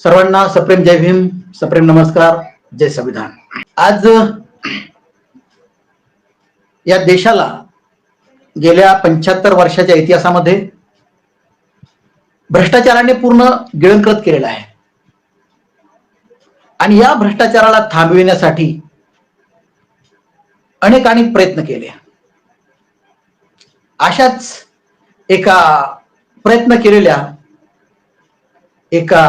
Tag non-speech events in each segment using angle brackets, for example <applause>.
सर्वांना सप्रेम जय भीम सप्रेम नमस्कार जय संविधान. आज या देशाला गेल्या पंच्याहत्तर वर्षाच्या इतिहासामध्ये भ्रष्टाचाराने पूर्ण गिळंकृत केलेला आहे. आणि या भ्रष्टाचाराला थांबविण्यासाठी अनेकांनी प्रयत्न केले. अशाच एका प्रयत्न केलेल्या एका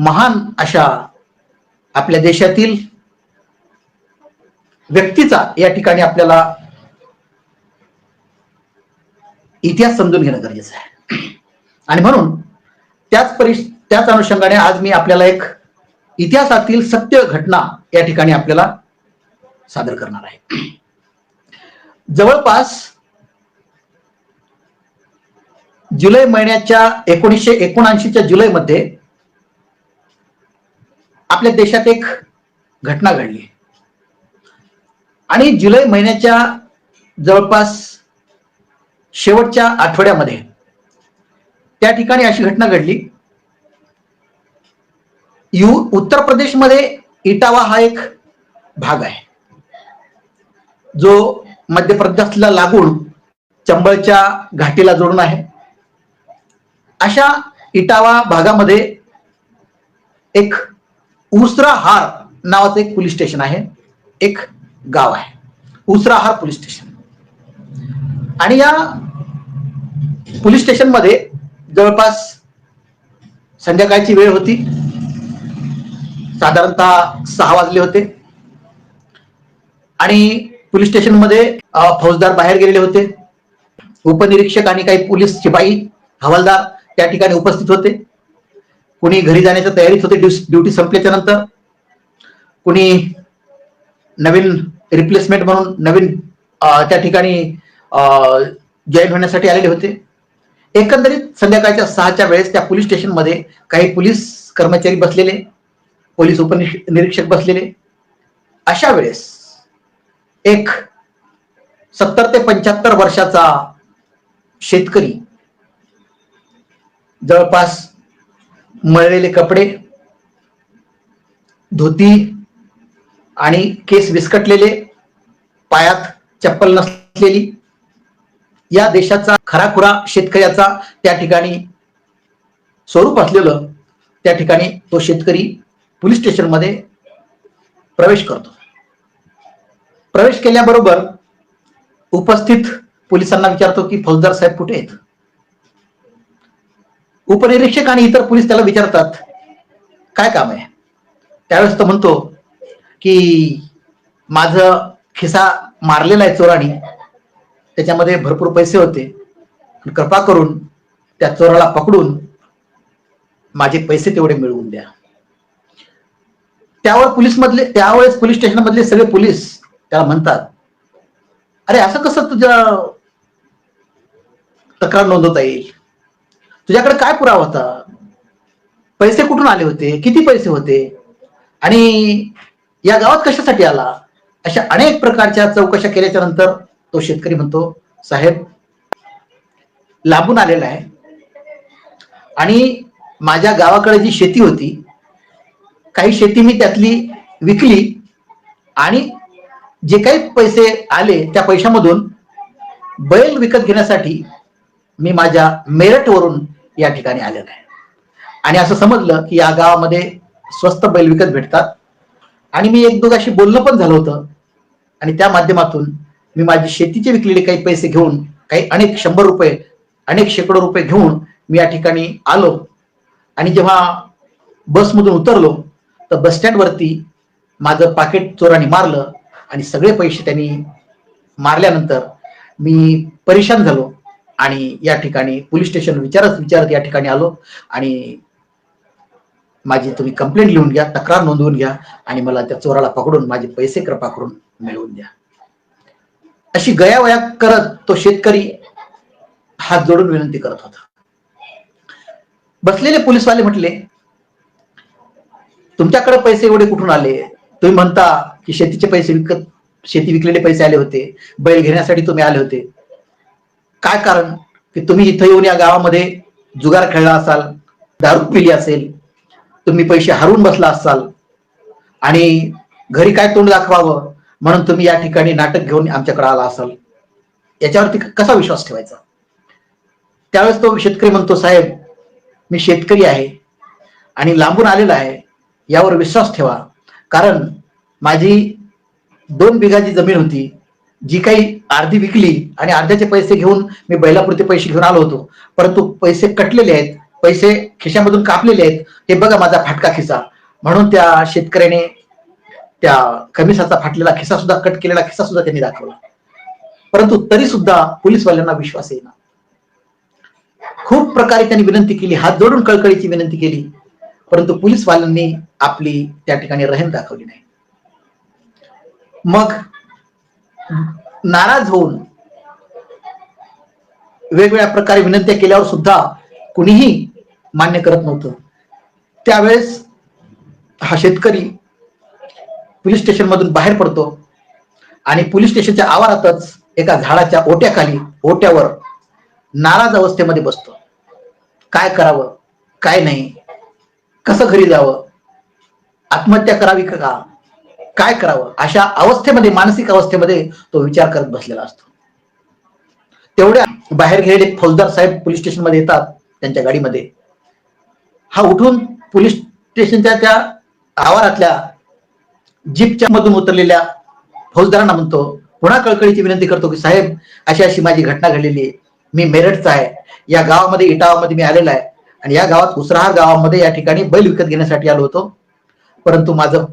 महान अशा आपल्या देशातील व्यक्तीचा या ठिकाणी आपल्याला इतिहास समजून घेणं गरजेचं आहे. आणि म्हणून त्याच परि त्याच अनुषंगाने आज मी आपल्याला एक इतिहासातील सत्य घटना या ठिकाणी आपल्याला सादर करणार आहे. जवळपास जुलै महिन्याच्या एकोणीसशे एकोणऐंशीच्या जुलैमध्ये आपल्या देशात एक घटना घडली. आणि जुलै महिन्याच्या जवळपास शेवटच्या आठवड्यामध्ये त्या ठिकाणी अशी घटना घडली. यू उत्तर प्रदेशमध्ये इटावा हा एक भाग आहे. जो मध्य प्रदेशला लागून चंबळच्या घाटीला जोडून आहे. अशा इटावा भागामध्ये एक उसराहार नावाचं एक पोलीस स्टेशन आहे. एक गाव आहे. Usrahar police station. आणि या पोलीस स्टेशनमध्ये जवळपास संध्याकाळची वेळ होती. साधारणतः सहा वाजले होते. आणि पोलीस स्टेशनमध्ये फौजदार बाहेर गेलेले होते. उपनिरीक्षक आणि काही पोलीस शिपाई हवालदार त्या ठिकाणी उपस्थित होते. कुणी घरी जाण्याच्या तयारीत होते ड्युटी संपल्याच्या नंतर? कुणी नवीन रिप्लेसमेंट म्हणून नवीन त्या ठिकाणी जॉईन होण्यासाठी आलेले होते? एकंदरीत संध्याकाळच्या सहाच्या वेळेस त्या पोलीस स्टेशनमध्ये काही पोलीस कर्मचारी बसलेले पोलीस उपनिरीक्षक बसलेले. अशा वेळेस एक सत्तर ते पंच्याहत्तर वर्षाचा शेतकरी जवळपास मळलेले कपडे धोती आणि केस विस्कटलेले पायात चप्पल नसलेली या देशाचा खराखुरा शेतकऱ्याचा त्या ठिकाणी स्वरूप असलेलं त्या ठिकाणी तो शेतकरी पोलीस स्टेशनमध्ये प्रवेश करतो. प्रवेश केल्याबरोबर उपस्थित पोलिसांना विचारतो की फौजदार साहेब कुठे आहेत? उपनिरीक्षक आणि इतर पोलीस त्याला विचारतात. काय काम आहे? त्यावेळेस तो म्हणतो की माझं खिसा मारलेला आहे चोराने. त्याच्यामध्ये भरपूर पैसे होते. कृपा करून त्या चोराला पकडून माझे पैसे तेवढे मिळवून द्या. त्यावर पोलीस मधले त्यावेळेस पोलीस स्टेशन मधले सगळे पोलीस त्याला म्हणतात अरे असं कसं तुझ्या तक्रार नोंदवता येईल? तुझ्याकडे काय पुरावा होता? पैसे कुठून आले होते? किती पैसे होते? आणि या गावात कशासाठी आला? अशा अनेक प्रकारच्या चौकशा केल्याच्यानंतर तो शेतकरी म्हणतो साहेब लांबून आलेला आहे. आणि माझ्या गावाकडे जी शेती होती काही शेती मी त्यातली विकली आणि जे काही पैसे आले त्या पैशामधून बैल विकत घेण्यासाठी मी माझ्या मेरठवरून या ठिकाणी आलेलं आहे. आणि असं समजलं की या गावामध्ये स्वस्त बैल विकत भेटतात. आणि मी एक दोघाशी बोलणं पण झालं होतं. आणि त्या माध्यमातून मी माझी शेतीचे विकलेले काही पैसे घेऊन काही अनेक शंभर रुपये अनेक शेकडो रुपये घेऊन मी या ठिकाणी आलो. आणि जेव्हा बसमधून उतरलो तर बस स्टँडवरती माझं पाकिट चोराने मारलं आणि सगळे पैसे त्यांनी मारल्यानंतर मी परेशान झालो. आणि या ठिकाणी पोलीस स्टेशन विचारत विचारत या ठिकाणी आलो. आणि माझी तुम्ही कंप्लेंट लिहून घ्या तक्रार नोंदवून घ्या आणि मला त्या चोराला पकडून माझे पैसे कृपा करून मिळवून द्या. अशी गयावया करत तो शेतकरी हात जोडून विनंती करत होता. बसलेले पोलीसवाले म्हटले तुमच्याकडे पैसे एवढे कुठून आले? तुम्ही म्हणता की शेतीचे पैसे विकत शेती विकलेले पैसे आले होते. बैल घेण्यासाठी तुम्ही आले होते. काय कारण? की तुम्ही इथं येऊन या गावामध्ये जुगार खेळला असाल दारू पिली असेल तुम्ही पैसे हरवून बसला असाल आणि घरी काय तोंड दाखवावं म्हणून तुम्ही या ठिकाणी नाटक घेऊन आमच्याकडे आला असाल? याच्यावरती कसा विश्वास ठेवायचा? त्यावेळेस तो शेतकरी म्हणतो साहेब मी शेतकरी आहे आणि लांबून आलेला आहे यावर विश्वास ठेवा. कारण माझी दोन बिघाची जमीन होती जी काही अर्धी विकली आणि अर्ध्याचे पैसे घेऊन मी बैलापुरते पैसे घेऊन आलो होतो. परंतु पैसे कटलेले आहेत पैसे खिशामधून कापलेले आहेत हे बघा माझा फाटका खिसा. म्हणून त्या शेतकऱ्याने त्या कमिसाचा फाटलेला खिसा सुद्धा कट केलेला खिसा सुद्धा त्यांनी दाखवला. परंतु तरी सुद्धा पोलीसवाल्यांना विश्वास येईना. खूप प्रकारे त्यांनी विनंती केली हात जोडून कळकळीची विनंती केली. परंतु पोलीसवाल्यांनी आपली त्या ठिकाणी रहम दाखवली नाही. मग नाराज होऊन वेगवेगळ्या प्रकारे विनंत्या केल्यावर सुद्धा कुणीही मान्य करत नव्हतं. त्यावेळेस हा शेतकरी पोलीस स्टेशन मधून बाहेर पडतो आणि पोलीस स्टेशनच्या आवारातच एका झाडाच्या ओट्याखाली ओट्यावर नाराज अवस्थेमध्ये बसतो. काय करावं? काय नाही? कसं घरी जावं? आत्महत्या करावी का? काय करावं? अशा अवस्थेमध्ये मानसिक अवस्थेमध्ये तो विचार करत बसलेला असतो. तेवढ्या बाहेर गेलेले फौजदार साहेब पोलीस स्टेशनमध्ये येतात त्यांच्या गाडीमध्ये. हा उठून पोलीस स्टेशनच्या त्या आवारातल्या जीपच्या मधून उतरलेल्या फौजदारांना म्हणतो पुन्हा कळकळीची विनंती करतो की साहेब अशी अशी माझी घटना घडलेली आहे. मी मेरठचा आहे. या गावामध्ये इटावामध्ये मी आलेला आहे. आणि या गावात उसराहार गावामध्ये या ठिकाणी बैल विकत घेण्यासाठी आलो होतो. परंतु माझं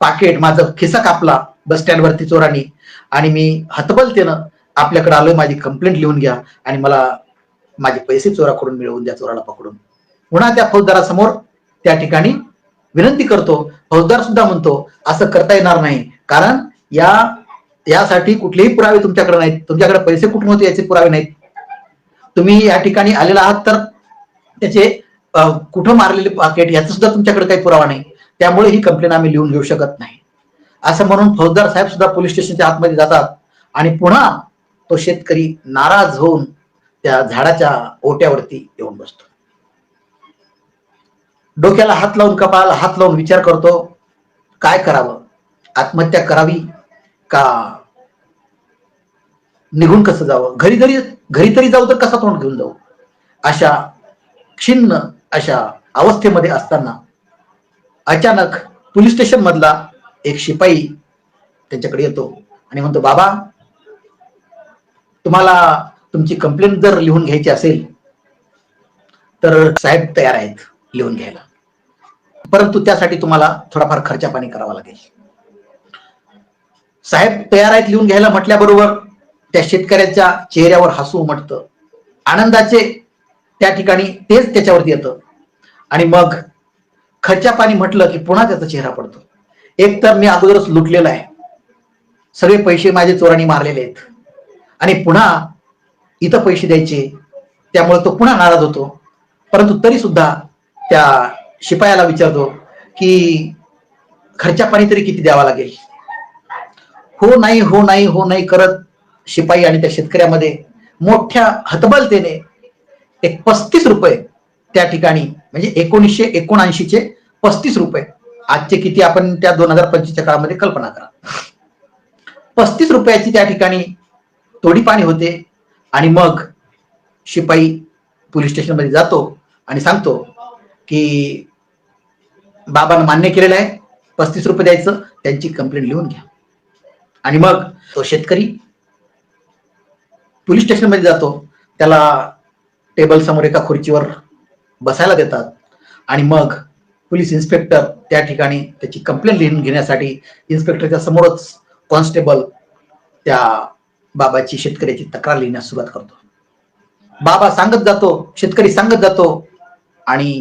पाकिट माझं खिसा कापला बस स्टँड वरती चोरांनी. आणि मी हतबलतेनं आपल्याकडे आलो माझी कंप्लेंट लिहून घ्या. आणि मला माझे पैसे चोराकडून मिळवून द्या चोराला पकडून. पुन्हा त्या फौजदारासमोर त्या ठिकाणी विनंती करतो. फौजदार सुद्धा म्हणतो असं करता येणार नाही. कारण या यासाठी कुठलेही पुरावे तुमच्याकडे नाहीत. तुमच्याकडे पैसे कुठून होते याचे पुरावे नाहीत. तुम्ही या ठिकाणी आलेला आहात तर त्याचे कुठं मारलेले पाकेट याचा सुद्धा तुमच्याकडे काही पुरावा नाही. त्यामुळे ही कंप्लेंट आम्ही लिहून घेऊ शकत नाही. असं म्हणून फौजदार साहेब सुद्धा पोलीस स्टेशनच्या आतमध्ये जातात आणि पुन्हा तो शेतकरी नाराज होऊन त्या झाडाच्या ओट्यावरती येऊन बसतो. डोक्याला हात लावून कपाळाला हात लावून विचार करतो काय करावं? आत्महत्या करावी का निघून कसं जावं? घरी घरी घरी तरी जाऊ तर कसा तोंड घेऊन जाऊ? अशा क्षिन्न अशा अवस्थेमध्ये असताना अचानक पोलीस स्टेशन मधला एक शिपाई त्यांच्याकडे येतो आणि म्हणतो बाबा तुम्हाला तुमची कंप्लेंट जर लिहून घ्यायची असेल तर साहेब तयार आहेत लिहून घ्यायला. परंतु त्यासाठी तुम्हाला थोडाफार खर्चा पाणी करावा लागेल. साहेब तयार आहेत लिहून घ्यायला म्हटल्याबरोबर त्या शेतकऱ्याच्या चेहऱ्यावर हसू उमटतं. आनंदाचे त्या ठिकाणी तेच त्याच्यावरती येतं. आणि मग खच्या पाणी म्हटलं की पुन्हा त्याचा चेहरा पडतो. एक तर मी अगोदरच लुटलेला आहे. सगळे पैसे माझे चोरांनी मारलेले आहेत. आणि पुन्हा इथं पैसे द्यायचे. त्यामुळे तो पुन्हा नाराज होतो. परंतु तरी सुद्धा त्या शिपायाला विचारतो की खर्चा पाणी तरी किती द्यावा लागेल? हो नाही हो नाही हो नाही करत शिपाई आणि त्या शेतकऱ्यामध्ये मोठ्या हतबलतेने एक पस्तीस रुपये त्या ठिकाणी म्हणजे एकोणीसशे एकोणऐंशीचे पस्तीस रुपये. आजचे किती आपण त्या दोन हजार पंचवीसच्या काळामध्ये कल्पना करा. पस्तीस रुपयाची त्या ठिकाणी तोडी पाणी होते आणि मग शिपाई पोलीस स्टेशनमध्ये जातो आणि सांगतो की बाबांना मान्य केलेलं आहे पस्तीस रुपये द्यायचं त्यांची कंप्लेंट लिहून घ्या. आणि मग तो शेतकरी पोलीस स्टेशनमध्ये जातो त्याला टेबल समोर एका खुर्चीवर बसायला देतात. आणि मग पोलीस इन्स्पेक्टर त्या ठिकाणी त्याची कंप्लेंट लिहून घेण्यासाठी इन्स्पेक्टरच्या समोरच कॉन्स्टेबल त्या बाबाची शेतकऱ्याची तक्रार लिहिण्यास सुरुवात करतो. बाबा सांगत जातो शेतकरी सांगत जातो आणि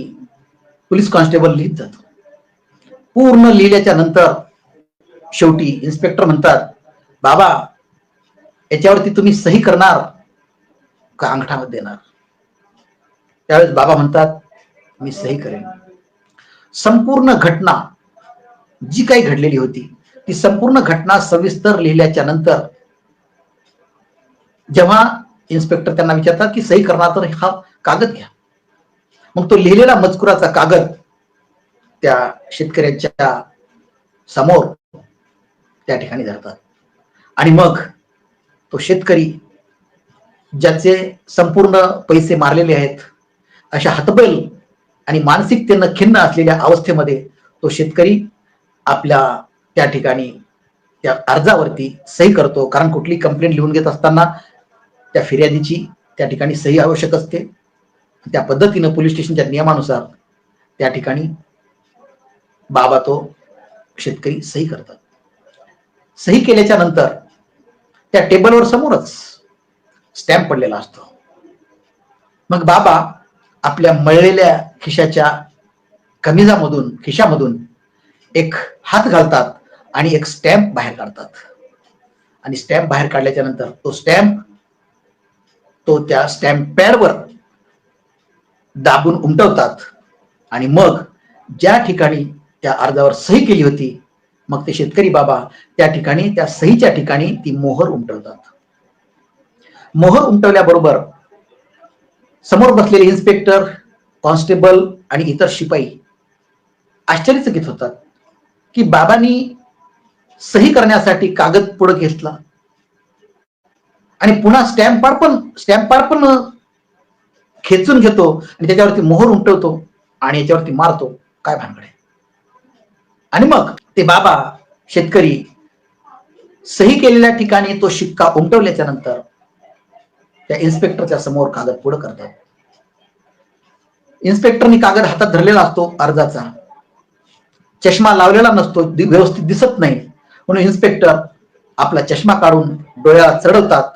पोलीस कॉन्स्टेबल लिहित जातो. पूर्ण लिहिल्याच्या नंतर शेवटी इन्स्पेक्टर म्हणतात बाबा याच्यावरती तुम्ही सही करणार का अंगठामध्ये देणार? त्यावेळेस बाबा म्हणतात मी सही करेन. संपूर्ण घटना जी काही घडलेली होती ती संपूर्ण घटना सविस्तर लिहिल्याच्या नंतर जेव्हा इन्स्पेक्टर त्यांना विचारतात की सही करणार तर हा कागद घ्या. मग तो लिहिलेला मजकुराचा कागद त्या शेतकऱ्यांच्या समोर त्या ठिकाणी धरतात. आणि मग तो शेतकरी ज्याचे संपूर्ण पैसे मारलेले आहेत अशा हतबल आणि मानसिकतेनं खिन्न असलेल्या अवस्थेमध्ये तो शेतकरी आपल्या त्या ठिकाणी त्या अर्जावरती सही करतो. कारण कुठली कंप्लेंट लिहून घेत असताना त्या फिर्यादीची त्या ठिकाणी सही आवश्यक असते. त्या पद्धतीनं पोलीस स्टेशनच्या नियमानुसार त्या ठिकाणी बाबा तो शेतकरी सही करतात. सही केल्याच्यानंतर त्या टेबलवर समोरच स्टॅम्प पडलेला असतो. मग बाबा आपल्या मळलेल्या खिशाच्या कमिजामधून खिशामधून एक हात घालतात आणि एक स्टॅम्प बाहेर काढतात. आणि स्टॅम्प बाहेर काढल्याच्या नंतर तो स्टॅम्प तो त्या स्टॅम्प पॅडवर दाबून उमटवतात. आणि मग ज्या ठिकाणी त्या अर्जावर सही केली होती मग ते शेतकरी बाबा त्या ठिकाणी त्या सहीच्या ठिकाणी ती मोहर उमटवतात. मोहर उमटवल्याबरोबर समोर बसलेले इन्स्पेक्टर कॉन्स्टेबल आणि इतर शिपाई आश्चर्यचकित होतात की बाबांनी सही करण्यासाठी कागद पुढे घेतला. आणि पुन्हा स्टॅम्प पाड पण स्टॅम्प पार पण खेचून घेतो आणि त्याच्यावरती मोहर उमटवतो आणि याच्यावरती मारतो. काय भानगड. आहे आणि मग ते बाबा शेतकरी सही केलेल्या ठिकाणी तो शिक्का उमटवल्याच्या नंतर त्या इन्स्पेक्टरच्या समोर कागद पुढे करतात इन्स्पेक्टरनी कागद हातात धरलेला असतो अर्जाचा. चष्मा लावलेला नसतो व्यवस्थित दिसत नाही. म्हणून इन्स्पेक्टर आपला चष्मा काढून डोळ्याला चढवतात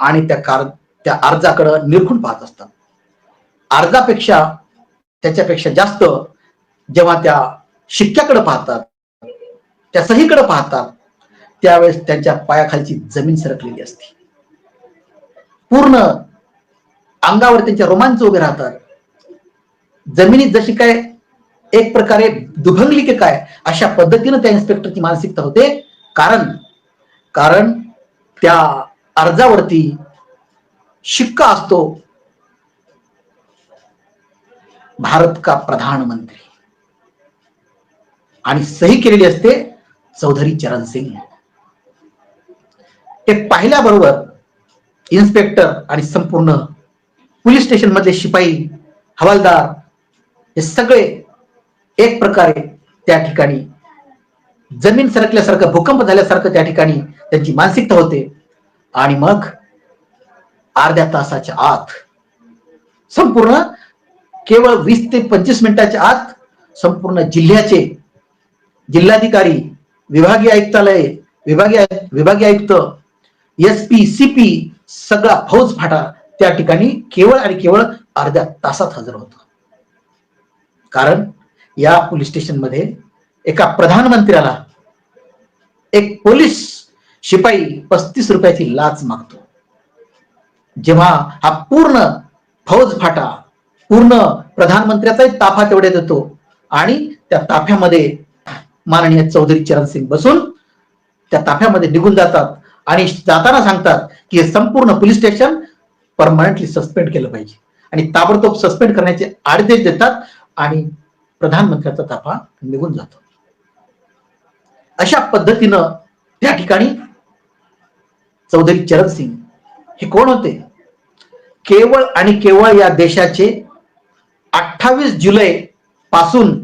आणि त्या कार त्या अर्जाकडे निरखून पाहत असतात. अर्जापेक्षा त्याच्यापेक्षा जास्त जेव्हा त्या शिक्क्याकडे पाहतात त्या सहीकडे पाहतात त्यावेळेस त्यांच्या पायाखालची जमीन सरकलेली असते. पूर्ण अंगावर त्यांच्या रोमांच उभे राहतात. जमिनीत जशी काय एक प्रकारे दुभंगली की काय अशा पद्धतीनं त्या इन्स्पेक्टरची मानसिकता होते. कारण कारण त्या अर्जावरती शिक्का असतो. भारत का प्रधानमंत्री? आणि सही केलेली असते चौधरी चरण सिंग ते पाहिल्याबरोबर इन्स्पेक्टर आणि संपूर्ण पोलीस स्टेशन मधले शिपाई हवालदार हे सगळे एक प्रकारे त्या ठिकाणी जमीन सरकल्यासारखं भूकंप झाल्यासारखं त्या ठिकाणी त्यांची मानसिकता होते. आणि मग अर्ध्या तासाच्या आत संपूर्ण केवळ वीस ते पंचवीस मिनिटाच्या आत संपूर्ण जिल्ह्याचे जिल्हाधिकारी विभागीय आयुक्तालय विभागीय विभागीय आयुक्त एस पी सी पी सगळा फौज फाटा त्या ठिकाणी केवळ आणि केवळ अर्ध्या तासात हजर होतो. कारण या पोलीस स्टेशनमध्ये एका प्रधानमंत्र्याला एक पोलीस शिपाई पस्तीस रुपयाची लाच मागतो. जेव्हा हा पूर्ण फौज फाटा पूर्ण प्रधानमंत्र्याचाही ताफा तेवढे देतो आणि त्या ताफ्यामध्ये माननीय चौधरी चरण सिंग बसून त्या ताफ्यामध्ये निघून जातात. आणि जाताना सांगतात की हे संपूर्ण पोलीस स्टेशन परमनंटली सस्पेंड केलं पाहिजे. आणि ताबडतोब सस्पेंड करण्याचे आदेश देतात आणि प्रधानमंत्र्याचा ताफा निघून जातो. अशा पद्धतीनं त्या ठिकाणी चौधरी चरण सिंग हे कोण होते? केवळ आणि केवळ या देशाचे अठ्ठावीस जुलै पासून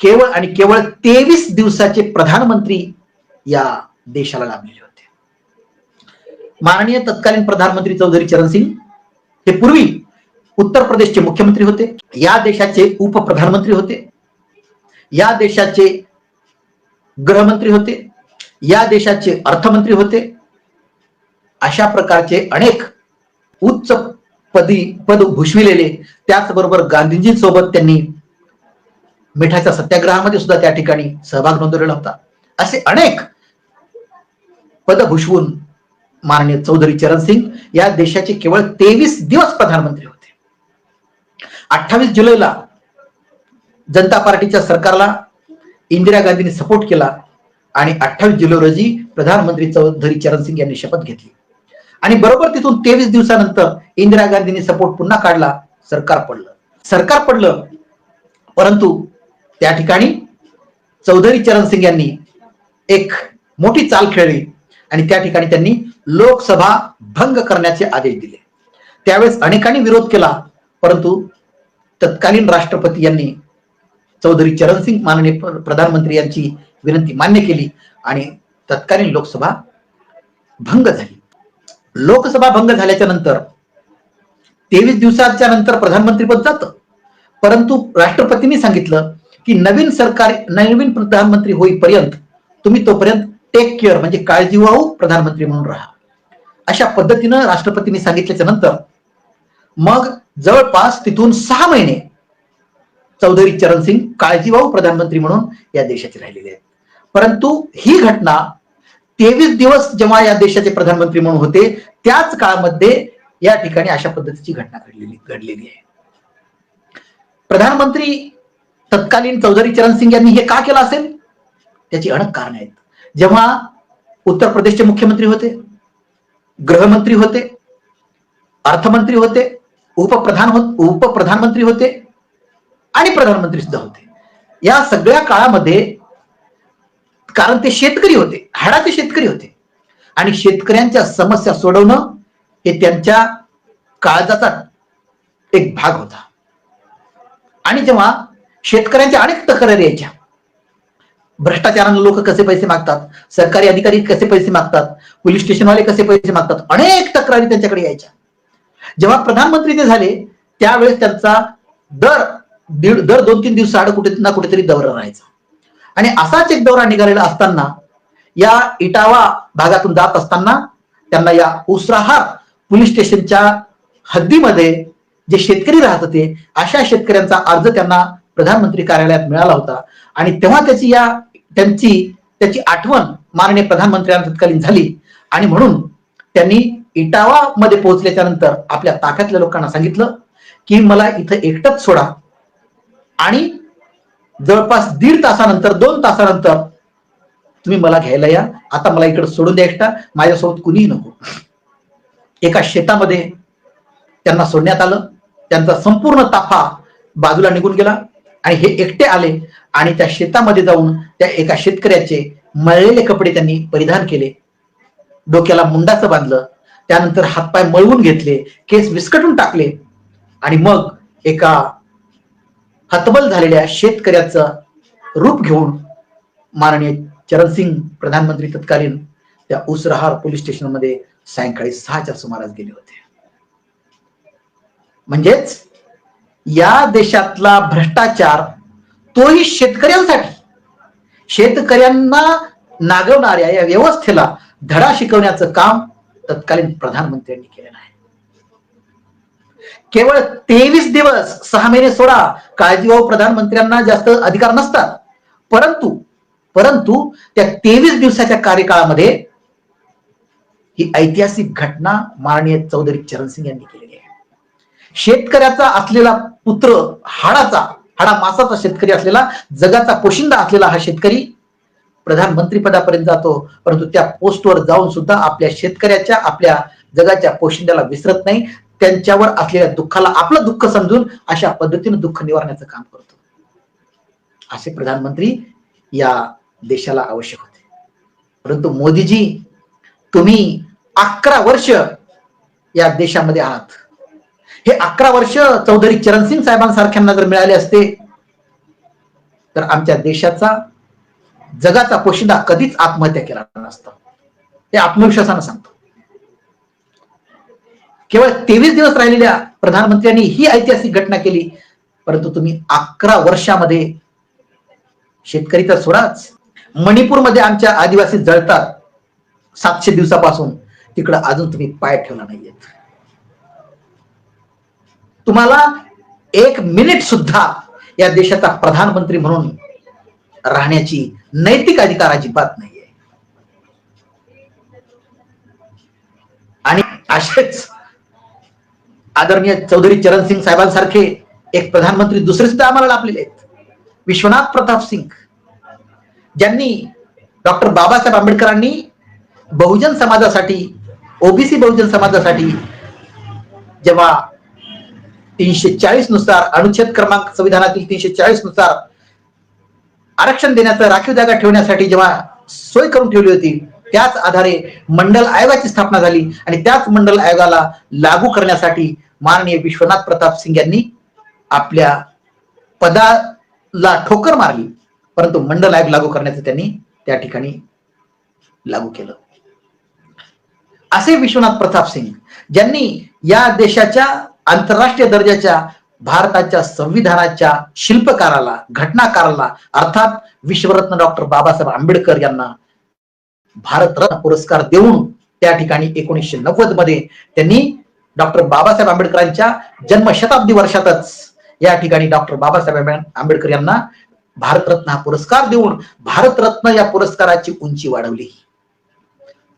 केवळ आणि केवळ तेवीस दिवसाचे प्रधानमंत्री या देशाला लाभलेले होते. माननीय तत्कालीन प्रधानमंत्री चौधरी चरण सिंग हे पूर्वी उत्तर प्रदेशचे मुख्यमंत्री होते. या देशाचे उपप्रधानमंत्री होते. या देशाचे गृहमंत्री होते. या देशाचे अर्थमंत्री होते. अशा प्रकारचे अनेक उच्च पदी पद भूषविलेले त्याचबरोबर गांधीजींसोबत त्यांनी मिठाच्या सत्याग्रहामध्ये सुद्धा त्या ठिकाणी सहभाग नोंदवलेला होता. असे अनेक पद भूषवून माननीय चौधरी चरण सिंग या देशाचे केवळ तेवीस दिवस प्रधानमंत्री होते. अठ्ठावीस जुलैला जनता पार्टीच्या सरकारला इंदिरा गांधींनी सपोर्ट केला आणि अठ्ठावीस जुलै रोजी प्रधानमंत्री चौधरी चरण सिंग यांनी शपथ घेतली. आणि बरोबर तिथून तेवीस दिवसानंतर इंदिरा गांधींनी सपोर्ट पुन्हा काढला सरकार पडलं. सरकार पडलं परंतु त्या ठिकाणी चौधरी चरण सिंग यांनी एक मोठी चाल खेळली आणि त्या ठिकाणी त्यांनी लोकसभा भंग करण्याचे आदेश दिले. त्यावेळेस अनेकांनी विरोध केला परंतु तत्कालीन राष्ट्रपती यांनी चौधरी चरणसिंग माननीय प्रधानमंत्री यांची विनंती मान्य केली आणि तत्कालीन लोकसभा भंग झाली. लोकसभा भंग झाल्याच्यानंतर तेवीस दिवसाच्या नंतर प्रधानमंत्री पद जातं. परंतु राष्ट्रपतींनी सांगितलं की नवीन सरकार नवीन प्रधानमंत्री होईपर्यंत तुम्ही तोपर्यंत टेक केअर म्हणजे काळजीवाहू प्रधानमंत्री म्हणून राहा. अशा पद्धतीनं राष्ट्रपतींनी सांगितल्याच्या नंतर मग जवळपास तिथून सहा महिने चौधरी चरण सिंग काळजीवाहू प्रधानमंत्री म्हणून या देशाचे राहिलेले आहेत. परंतु ही घटना तेवीस दिवस जेव्हा या देशाचे प्रधानमंत्री म्हणून होते त्याच काळामध्ये या ठिकाणी अशा पद्धतीची घटना घडलेली घडलेली आहे. प्रधानमंत्री तत्कालीन चौधरी चरण सिंग यांनी हे का केलं असेल? त्याची अनेक कारण आहेत. जेव्हा उत्तर प्रदेशचे मुख्यमंत्री होते गृहमंत्री होते अर्थमंत्री होते उपप्रधान हो उपप्रधानमंत्री होते आणि प्रधानमंत्री सुद्धा होते. या सगळ्या काळामध्ये कारण ते शेतकरी होते हाडाचे शेतकरी होते. आणि शेतकऱ्यांच्या समस्या सोडवणं हे त्यांच्या काळजाचा एक भाग होता. आणि जेव्हा शेतकऱ्यांच्या अनेक तक्रारी यायच्या भ्रष्टाचाराने लोक कसे पैसे मागतात? सरकारी अधिकारी कसे पैसे मागतात? पोलीस स्टेशनवाले कसे पैसे मागतात? अनेक तक्रारी त्यांच्याकडे यायच्या. जेव्हा प्रधानमंत्री ते झाले त्यावेळेस त्यांचा दर दीड दर दोन तीन दिवसाआड कुठे ना कुठेतरी दौरा राहायचा. आणि असाच एक दौरा निघालेला असताना या इटावा भागातून जात असताना त्यांना या उसराहार पोलीस स्टेशनच्या हद्दीमध्ये जे शेतकरी राहत होते अशा शेतकऱ्यांचा अर्ज त्यांना प्रधानमंत्री कार्यालयात मिळाला होता. आणि तेव्हा त्याची या त्यांची त्याची आठवण माननीय प्रधानमंत्र्यांना तत्कालीन झाली. आणि म्हणून त्यांनी इटावा मध्ये पोहोचल्याच्या नंतर आपल्या ताफ्यातल्या लोकांना सांगितलं की मला इथं एकटंच सोडा. आणि जवळपास दीड तासानंतर दोन तासानंतर तुम्ही मला घ्यायला या. आता मला इकडे सोडून द्या एकटा. माझ्यासोबत कुणीही नको. एका शेतामध्ये त्यांना सोडण्यात आलं. त्यांचा संपूर्ण ताफा बाजूला निघून गेला. आणि हे एकटे आले आणि त्या शेतामध्ये जाऊन त्या एका शेतकऱ्याचे मळलेले कपडे त्यांनी परिधान केले. डोक्याला मुंडाचं बांधलं. त्यानंतर हातपाय मळवून घेतले केस विस्कटून टाकले आणि मग एका हतबल झालेल्या शेतकऱ्याचं रूप घेऊन माननीय चरणसिंग प्रधानमंत्री तत्कालीन त्या उसरहार पोलीस स्टेशनमध्ये सायंकाळी सहाच्या सुमारास गेले होते. म्हणजेच या देशातला भ्रष्टाचार तोही शेतकऱ्यांसाठी. शेतकऱ्यांना नागवणाऱ्या या व्यवस्थेला धडा शिकवण्याचं काम तत्कालीन प्रधानमंत्र्यांनी केलेलं आहे. केवळ तेवीस दिवस सहा महिने सोडा. काळजीभाऊ हो, प्रधानमंत्र्यांना जास्त अधिकार नसतात. परंतु परंतु त्या तेवीस दिवसाच्या कार्यकाळामध्ये ही ऐतिहासिक घटना माननीय चौधरी चरणसिंग यांनी केलेली आहे. शेतकऱ्याचा असलेला पुत्र हाडाचा हाडा मासाचा शेतकरी असलेला जगाचा पोशिंदा असलेला हा शेतकरी प्रधानमंत्री पदापर्यंत जातो. परंतु त्या पोस्टवर जाऊन सुद्धा आपल्या शेतकऱ्याच्या आपल्या जगाच्या पोशिंद्याला विसरत नाही. त्यांच्यावर असलेल्या दुःखाला आपलं दुःख समजून अशा पद्धतीने दुःख निवारण्याचं काम करतो. असे प्रधानमंत्री या देशाला आवश्यक होते. परंतु मोदीजी तुम्ही अकरा वर्ष या देशामध्ये आहात. हे अकरा वर्ष चौधरी चरणसिंग साहेबांसारख्यांना जर मिळाले असते तर आमच्या देशाचा जगाचा पोशिंदा कधीच आत्महत्या केला नसता. हे आत्मविश्वासानं सांगतो. केवळ तेवीस दिवस राहिलेल्या प्रधानमंत्र्यांनी ही ऐतिहासिक घटना केली परंतु तुम्ही अकरा वर्षामध्ये शेतकरी तर सोडाच. मणिपूरमध्ये आमच्या आदिवासी जळतात सातशे दिवसापासून. तिकडं अजून तुम्ही पाय ठेवला नाहीयेत. तुम्हाला एक मिनिट सुद्धा या देशाचा प्रधानमंत्री म्हणून राहण्याची नैतिक अधिकार अजिबात नाहीये. आणि असेच आदरणीय चौधरी चरण सिंग साहेबांसारखे एक प्रधानमंत्री दुसरे सुद्धा आम्हाला लाभलेले आहेत. विश्वनाथ प्रताप सिंग ज्यांनी डॉक्टर बाबासाहेब आंबेडकरांनी बहुजन समाजासाठी ओबीसी बहुजन समाजासाठी जेव्हा तीनशे चाळीसनुसार अनुच्छेद क्रमांक संविधानातील तीनशे चाळीसनुसार आरक्षण देण्याचं राखीव जागा ठेवण्यासाठी जेव्हा सोय करून ठेवली होती त्याच आधारे मंडल आयोगाची स्थापना झाली आणि त्याच मंडल आयोगाला लागू करण्यासाठी माननीय विश्वनाथ प्रताप सिंग यांनी आपल्या पदाला ठोकर मारली. परंतु मंडल आयोग लागू करण्याचं त्यांनी त्या ठिकाणी लागू केलं. असे विश्वनाथ प्रताप सिंग ज्यांनी या देशाच्या आंतरराष्ट्रीय दर्जाच्या भारताच्या संविधानाच्या शिल्पकाराला घटनाकाराला अर्थात विश्वरत्न डॉक्टर बाबासाहेब आंबेडकर यांना भारतरत्न पुरस्कार देऊन त्या ठिकाणी एकोणीसशे नव्वदमध्ये त्यांनी डॉक्टर बाबासाहेब आंबेडकरांच्या जन्मशताब्दी वर्षातच या ठिकाणी डॉक्टर बाबासाहेब आंबेडकर यांना भारतरत्न हा पुरस्कार देऊन भारतरत्न या पुरस्काराची उंची वाढवली.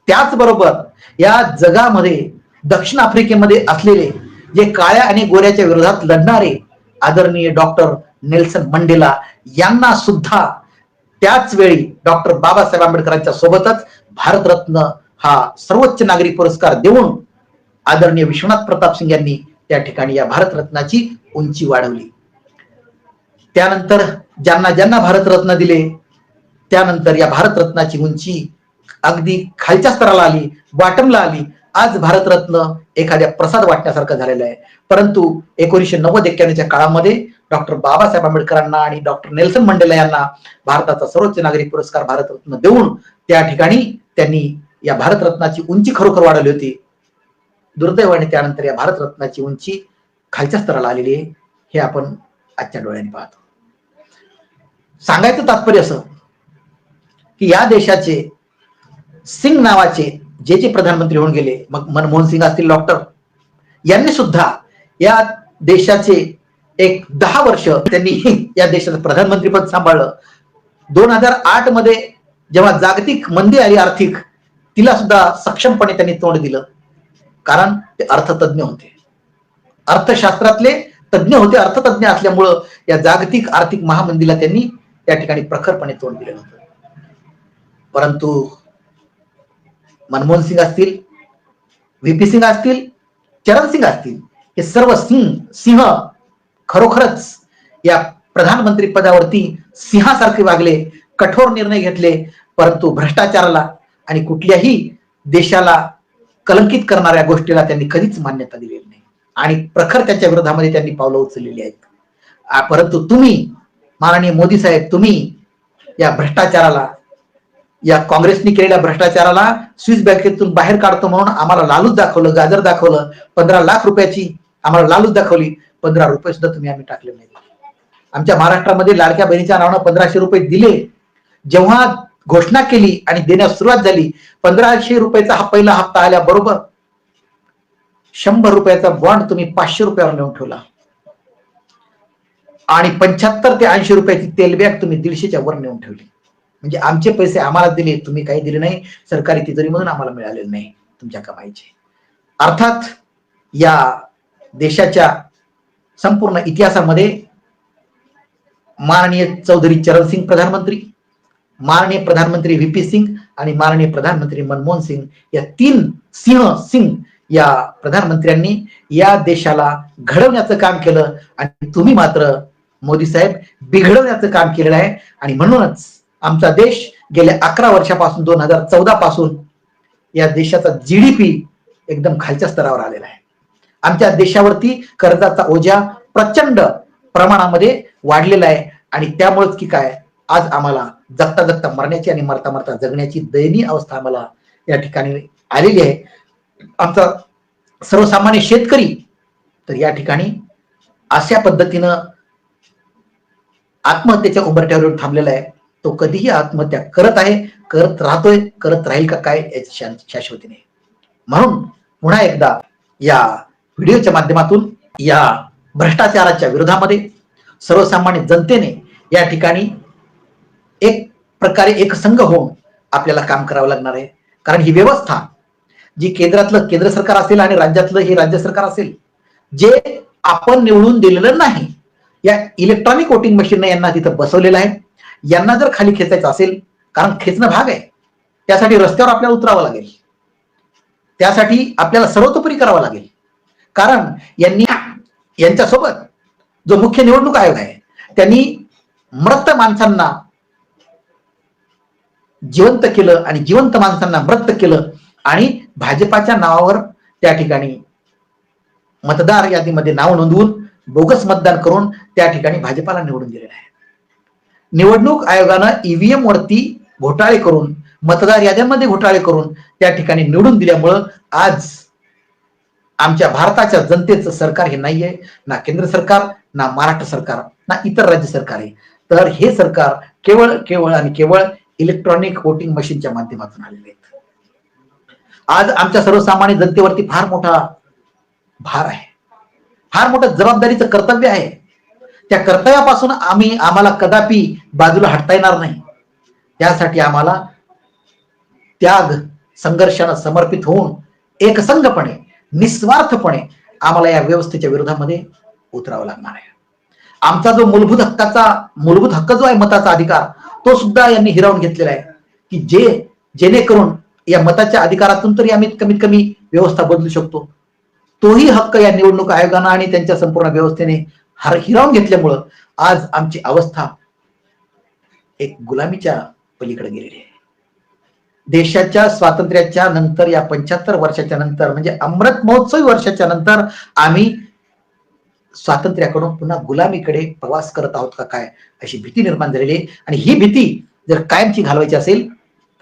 त्याचबरोबर या जगामध्ये दक्षिण आफ्रिकेमध्ये असलेले जे काळ्या आणि गोऱ्याच्या विरोधात लढणारे आदरणीय डॉक्टर नेल्सन मंडेला यांना सुद्धा त्याच वेळी डॉक्टर बाबासाहेब आंबेडकरांच्या सोबतच भारतरत्न हा सर्वोच्च नागरी पुरस्कार देऊन आदरणीय विश्वनाथ प्रताप सिंग यांनी त्या ठिकाणी या भारतरत्नाची उंची वाढवली. त्यानंतर ज्यांना ज्यांना भारतरत्न दिले त्यानंतर या भारतरत्नाची उंची अगदी खालच्या स्तराला आली बॉटमला आली आज भारतरत्न एखाद्या प्रसाद वाटण्यासारखं झालेलं आहे. परंतु एकोणीसशे नव्वद एक्क्याण्णवच्या काळामध्ये डॉक्टर बाबासाहेब आंबेडकरांना आणि डॉक्टर नेल्सन मंडेला यांना भारताचा सर्वोच्च नागरिक पुरस्कार भारतरत्न देऊन त्या ठिकाणी त्यांनी या भारतरत्नाची उंची खरोखर वाढवली होती. दुर्दैवाने त्यानंतर या भारतरत्नाची उंची खालच्या स्तराला आलेली आहे. हे आपण आजच्या डोळ्यांनी पाहतो. सांगायचं तात्पर्य असं की या देशाचे सिंग नावाचे जे जे प्रधानमंत्री होऊन गेले मग मनमोहन सिंग असतील डॉक्टर यांनी सुद्धा या देशाचे एक दहा वर्ष त्यांनी <laughs> या देशाचं प्रधानमंत्री पद सांभाळलं. दोन हजार आठमध्ये जेव्हा जागतिक मंदी आली आर्थिक तिला सुद्धा सक्षमपणे त्यांनी तोंड दिलं. कारण ते अर्थतज्ञ होते. अर्थशास्त्रातले तज्ज्ञ होते अर्थतज्ञ असल्यामुळं या जागतिक आर्थिक महामंदीला त्यांनी त्या ठिकाणी प्रखरपणे तोंड दिलं होतं परंतु मनमोहन सिंग असतील व्हीपी सिंग असतील चरण सिंग असतील हे सर्व सिंग सिंह खरोखरच या प्रधानमंत्री पदावरती सिंहासारखे वागले कठोर निर्णय घेतले परंतु भ्रष्टाचाराला आणि कुठल्याही देशाला कलंकित करणाऱ्या गोष्टीला त्यांनी कधीच मान्यता दिलेली नाही. आणि प्रखर त्यांच्या विरोधामध्ये त्यांनी पावलं उचललेली आहेत. परंतु तुम्ही माननीय मोदी साहेब तुम्ही या भ्रष्टाचाराला या काँग्रेसने केलेल्या भ्रष्टाचाराला स्विस बँकेतून बाहेर काढतो म्हणून आम्हाला लालूच दाखवलं गाजर दाखवलं पंधरा लाख रुपयाची आम्हाला लालूच दाखवली पंधरा रुपये सुद्धा तुम्ही आम्ही टाकले नाही. आमच्या महाराष्ट्रामध्ये लाडक्या बहिणीच्या नावानं पंधराशे रुपये दिले. जेव्हा घोषणा केली आणि देण्यास सुरुवात झाली पंधराशे रुपयाचा हा पहिला हप्ता आल्याबरोबर शंभर रुपयाचा बॉन्ड तुम्ही पाचशे रुपयावर नेऊन ठेवला. आणि पंच्याहत्तर ते ऐंशी रुपयाची तेलबॅग तुम्ही दीडशेच्या वर नेऊन ठेवली. म्हणजे आमचे पैसे आम्हाला दिले तुम्ही काही दिले नाही. सरकारी तिजोरीमधून आम्हाला मिळालेले नाही तुमच्या कमाईचे. अर्थात या देशाच्या संपूर्ण इतिहासामध्ये माननीय चौधरी चरण सिंग प्रधानमंत्री माननीय प्रधानमंत्री व्ही पी सिंग आणि माननीय प्रधानमंत्री मनमोहन सिंग या तीन सिंह सिंग या प्रधानमंत्र्यांनी या देशाला घडवण्याचं काम केलं. आणि तुम्ही मात्र मोदी साहेब बिघडवण्याचं काम केलेलं आहे. आणि म्हणूनच आमचा देश गेल्या अकरा वर्षापासून दोन हजार चौदा पासून या देशाचा जीडीपी एकदम खालच्या स्तरावर आलेला आहे. आमच्या देशावरती कर्जाचा ओझा प्रचंड प्रमाणामध्ये वाढलेला आहे आणि त्यामुळेच की काय आज आम्हाला जगता जगता मरण्याची आणि मरता मरता जगण्याची दयनीय अवस्था आम्हाला या ठिकाणी आलेली आहे. आमचा सर्वसामान्य शेतकरी तर या ठिकाणी अशा पद्धतीनं आत्महत्येच्या उंबरठ्यावर थांबलेला आहे. तो कधीही आत्महत्या करत आहे करत राहतोय करत राहील का काय याची शाश्वती नाही. म्हणून पुन्हा एकदा या व्हिडिओच्या माध्यमातून या भ्रष्टाचाराच्या विरोधामध्ये सर्वसामान्य जनतेने या ठिकाणी एक प्रकारे एक संघ होऊन आपल्याला काम करावं लागणार आहे. कारण ही व्यवस्था जी केंद्रातलं केंद्र सरकार असेल आणि राज्यातलं हे राज्य सरकार असेल जे आपण निवडून दिलेलं नाही या इलेक्ट्रॉनिक वोटिंग मशीनने यांना तिथं बसवलेलं आहे. यांना जर खाली खेचायचं असेल कारण खेचणं भाग आहे त्यासाठी रस्त्यावर आपल्याला उतरावं लागेल. त्यासाठी आपल्याला सर्वतोपरी करावं लागेल. कारण यांनी यांच्यासोबत जो मुख्य निवडणूक आयोग आहे त्यांनी मृत माणसांना जिवंत केलं आणि जिवंत माणसांना मृत केलं आणि भाजपाच्या नावावर त्या ठिकाणी मतदार यादीमध्ये नाव नोंदवून बोगस मतदान करून त्या ठिकाणी भाजपाला निवडून दिलेलं आहे. निवडणूक आयोगानं ईव्हीएम वरती घोटाळे करून मतदार याद्यांमध्ये घोटाळे करून त्या ठिकाणी निवडून दिल्यामुळं आज आमच्या भारताच्या जनतेचं सरकार हे नाहीये ना केंद्र सरकार ना महाराष्ट्र सरकार ना इतर राज्य सरकार आहे. तर हे सरकार केवळ केवळ आणि केवळ इलेक्ट्रॉनिक वोटिंग मशीनच्या माध्यमातून आलेले आहेत. आज आमच्या सर्वसामान्य जनतेवरती फार मोठा भार आहे. फार मोठं जबाबदारीचं कर्तव्य आहे. त्या कर्तव्यापासून आम्ही आम्हाला कदापि बाजूला हटता येणार नाही. त्यासाठी आम्हाला त्याग संघर्षाला समर्पित होऊन एकसंघपणे निस्वार्थपणे आम्हाला या व्यवस्थेच्या विरोधामध्ये उतरावं लागणार आहे. आमचा जो मूलभूत हक्काचा मूलभूत हक्क जो आहे मताचा अधिकार तो सुद्धा यांनी हिरावून घेतलेला आहे की जे जेणेकरून या मताच्या अधिकारातून तरी आम्ही कमीत कमी व्यवस्था बदलू शकतो. तोही हक्क या निवडणूक आयोगानं आणि त्यांच्या संपूर्ण व्यवस्थेने हार हिरावून घेतल्यामुळं आज आमची अवस्था एक गुलामीच्या पलीकडे गेलेली आहे. देशाच्या स्वातंत्र्याच्या नंतर या पंच्याहत्तर वर्षाच्या नंतर म्हणजे अमृत महोत्सवी वर्षाच्या नंतर आम्ही स्वातंत्र्याकडून पुन्हा गुलामीकडे प्रवास करत आहोत का काय अशी भीती निर्माण झालेली आहे. आणि ही भीती जर कायमची घालवायची असेल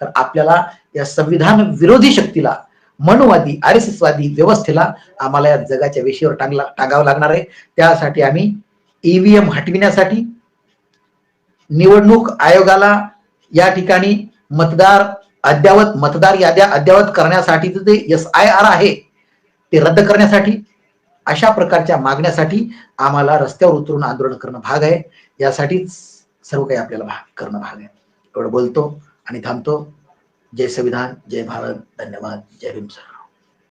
तर आपल्याला या संविधान विरोधी शक्तीला मनवादी आर एस एसवादी व्यवस्थेला आम्हाला या जगाच्या वेशीवर टांगला टांगावं लागणार आहे. त्यासाठी आम्ही ईव्हीएम हटविण्यासाठी निवडणूक आयोगाला या ठिकाणी मतदार अद्यावत मतदार याद्या अद्यावत करण्यासाठी जे एस आय आर आहे ते रद्द करण्यासाठी अशा प्रकारच्या मागण्यासाठी आम्हाला रस्त्यावर उतरून आंदोलन करणं भाग आहे. यासाठीच सर्व काही आपल्याला भाग करणं भाग आहे. एवढं बोलतो आणि थांबतो. जय संविधान जय भारत धन्यवाद जय भीम